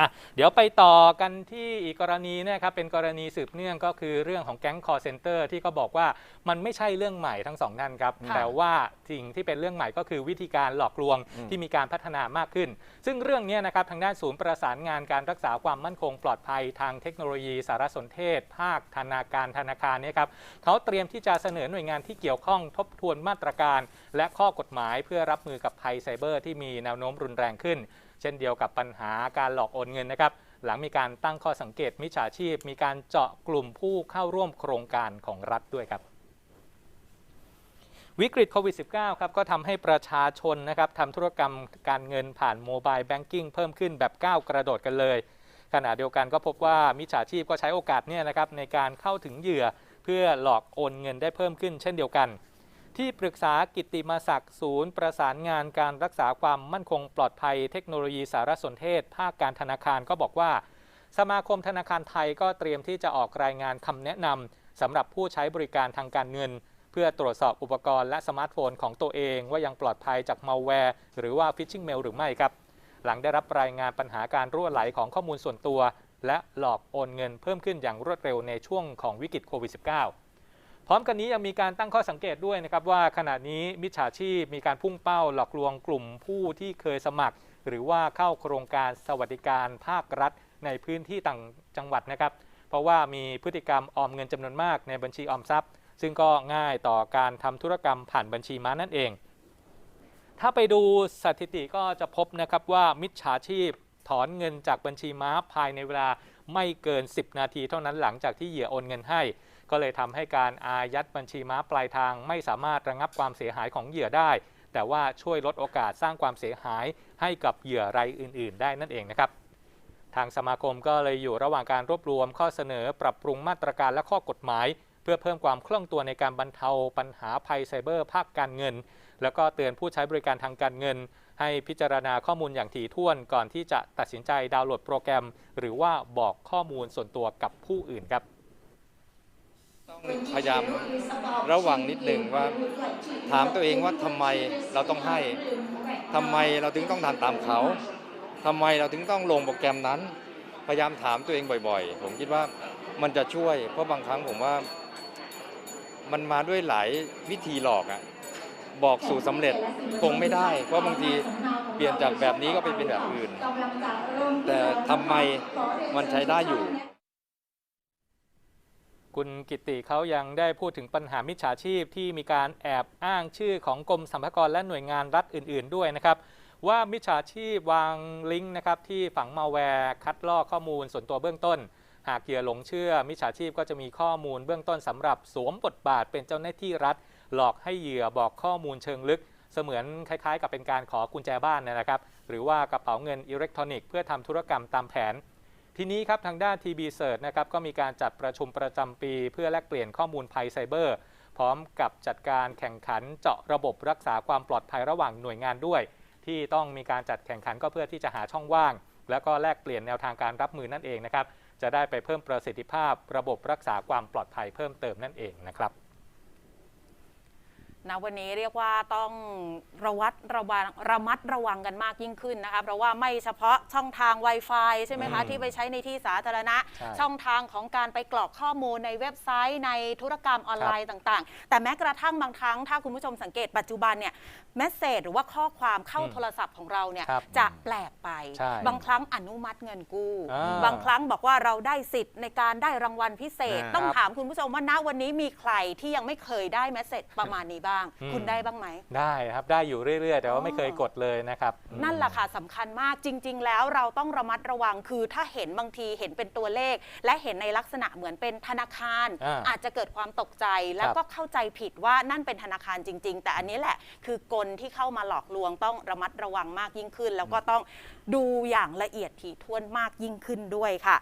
อะเดี๋ยวไปต่อกันที่อีกกรณีเนะครับเป็นกรณีสืบเนื่องก็คือเรื่องของแก๊งคอร์เซนเตอร์ที่ก็บอกว่ามันไม่ใช่เรื่องใหม่ทั้งสองท่านครับ ค่ะ แต่ว่าสิ่งที่เป็นเรื่องใหม่ก็คือวิธีการหลอกลวงอืมที่มีการพัฒนามากขึ้น ซึ่งเรื่องนี้นะครับทางด้านศูนย์ประสานงานการรักษาความมั่นคงปลอดภัยทางเทคโนโลยี สารสนเทศ ภาคธนาการธนาคารเนี่ยครับเขาเตรียมที่จะเสนอหน่วยงานที่เกี่ยวข้องทบทวนมาตรการ และข้อกฎหมายเพื่อรับมือกับภัยไซเบอร์ที่มีแนวโน้มรุนแรงขึ้น เช่นเดียวกับปัญหาการหลอกโอนเงินนะครับ หลังมีการตั้งข้อสังเกตมิจฉาชีพ มีการเจาะกลุ่มผู้เข้าร่วมโครงการของรัฐด้วยครับวิกฤตโควิด -19 ครับก็ทำให้ประชาชนนะครับทำธุรกรรมการเงินผ่านโมบายแบงกิ้งเพิ่มขึ้นแบบก้าวกระโดดกันเลย ขณะเดียวกันก็พบว่ามิจฉาชีพก็ใช้โอกาสเนี่ยนะครับในการเข้าถึงเหยื่อ เพื่อหลอกโอนเงินได้เพิ่มขึ้นเช่นเดียวกัน ที่ปรึกษากิตติมศักดิ์ศูนย์ประสานงานการรักษาความมั่นคงปลอดภัยเทคโนโลยีสารสนเทศ ภาคการธนาคารก็บอกว่า สมาคมธนาคารไทยก็เตรียมที่จะออกรายงานคำแนะนำสำหรับผู้ใช้บริการทางการเงิน เพื่อตรวจสอบอุปกรณ์และสมาร์ทโฟนของตัวเอง ว่ายังปลอดภัยจากมัลแวร์หรือว่าฟิชชิงเมลหรือไม่ครับ หลังได้รับรายงานปัญหาการรั่วไหลของข้อมูลส่วนตัว และหลอกโอนเงินเพิ่มขึ้นอย่างรวดเร็วในช่วงของวิกฤตโควิด -19 พร้อมกันนี้ยังมีการตั้งข้อสังเกตด้วยนะครับว่าขณะนี้มิจฉาชีพมีการพุ่งเป้าหลอกลวงกลุ่มผู้ที่เคยสมัคร หรือว่าเข้าโครงการสวัสดิการภาครัฐในพื้นที่ต่างจังหวัดนะครับเพราะว่ามีพฤติกรรมออมเงินจำนวนมากในบัญชีออมทรัพย์ ซึ่งก็ง่ายต่อการทำธุรกรรมผ่านบัญชีม้านั่นเอง ถ้าไปดูสถิติก็จะพบนะครับว่ามิจฉาชีพถอนเงินจากบัญชีม้าภายในเวลาไม่เกิน 10 นาทีเท่านั้นหลังจากที่เหยื่อโอนเงินให้ ก็เลยทำให้การอายัดบัญชีม้าปลายทางไม่สามารถระงับความเสียหายของเหยื่อได้ แต่ว่าช่วยลดโอกาสสร้างความเสียหายให้กับเหยื่อรายอื่น ๆ ได้นั่นเองนะครับทางสมาคมก็เลยอยู่ระหว่างการรวบรวมข้อเสนอปรับปรุงมาตรการและข้อกฎหมาย เพื่อเพิ่มความคล่องตัวในการบรรเทาปัญหาภัยไซเบอร์ภาคการเงิน แล้วก็เตือนผู้ใช้บริการทางการเงิน ให้พิจารณาข้อมูลอย่างถี่ถ้วนก่อนที่จะตัดสินใจดาวน์โหลดโปรแกรม หรือว่าบอกข้อมูลส่วนตัวกับผู้อื่นครับ ต้องพยายามระวังนิดหนึ่งว่า ถามตัวเองว่าทำไมเราต้องให้ทำไมเราถึงต้องทำตามเขาทำไมเราถึงต้องลงโปรแกรมนั้น พยายามถามตัวเองบ่อยๆ ผมคิดว่ามันจะช่วย เพราะบางครั้งผมว่า มันมาด้วยหลายวิธีหลอกอะบอกสู่สำเร็จคงไม่ได้ เพราะบางทีเปลี่ยนจากแบบนี้ก็ไปเป็นแบบอื่น แต่ทำไมมันใช้ได้อยู่ คุณกิติเขายังได้พูดถึงปัญหามิจฉาชีพที่มีการแอบอ้างชื่อของกรมสรรพากรและหน่วยงานรัฐอื่น ๆ ด้วยนะครับ ว่ามิจฉาชีพวางลิงก์นะครับที่ฝังมาแวร์คัดลอกข้อมูลส่วนตัวเบื้องต้น หากเหยื่อหลงเชื่อ มิจฉาชีพก็จะมีข้อมูลเบื้องต้นสำหรับสวมบทบาทเป็นเจ้าหน้าที่รัฐ หลอกให้เหยื่อบอกข้อมูลเชิงลึก เสมือนคล้าย ๆ กับเป็นการขอกุญแจบ้านนยนะครับ หรือว่ากระเป๋าเงินอิเล็กทรอนิกส์เพื่อทำธุรกรรมตามแผน ทีนี้ครับทางด้าน TB Search นะครับก็มีการจัดประชุมประจำปี เพื่อแลกเปลี่ยนข้อมูลภัยไซเบอร์ พร้อมกับจัดการแข่งขันเจาะระบบรักษาความปลอดภัยระหว่างหน่วยงานด้วย ที่ต้องมีการจัดแข่งขันก็เพื่อที่จะหาช่องว่าง แล้วก็แลกเปลี่ยนแนวทางการรับมือนั่นเองนะครับจะได้ไปเพิ่มประสิทธิภาพ ระบบรักษาความปลอดภัยเพิ่มเติมนั่นเองนะครับ นะวันนี้เรียกว่าต้องระวัดระวังระมัดระวังกันมากยิ่งขึ้นนะคะเพราะว่าไม่เฉพาะช่องทาง Wi-Fi ใช่ไหมคะอืมที่ไปใช้ในที่สาธารณะ ใช่ช่องทางของการไปกรอกข้อมูลในเว็บไซต์ในธุรกรรมออนไลน์ต่างๆ แต่แม้กระทั่งบางครั้งถ้าคุณผู้ชมสังเกตปัจจุบันเนี่ยเมสเซจหรือว่าข้อความเข้าอืมโทรศัพท์ของเราเนี่ยครับจะแปลกไป ใช่บางครั้งอนุมัติเงินกู้ อ่าบางครั้งบอกว่าเราได้สิทธิ์ในการได้รางวัลพิเศษอ่าต้องครับถามคุณผู้ชมว่าณวันนี้มีใครที่ยังไม่เคยได้เมสเซจประมาณนี้บ้าง อืม คุณได้บ้างไหม ได้ครับได้อยู่เรื่อย ๆ แต่ว่าไม่เคยกดเลยนะครับ นั่นแหละค่ะสำคัญมากจริง ๆ แล้วเราต้องระมัดระวังคือถ้าเห็นบางทีเห็นเป็นตัวเลข และเห็นในลักษณะเหมือนเป็นธนาคาร อ่าอาจจะเกิดความตกใจแล้วก็เข้าใจผิดว่านั่นเป็นธนาคารจริง ๆ แต่อันนี้แหละคือกลที่เข้ามาหลอกลวงต้องระมัดระวังมากยิ่งขึ้น แล้วก็ต้องดูอย่างละเอียดถี่ถ้วนมากยิ่งขึ้นด้วยค่ะ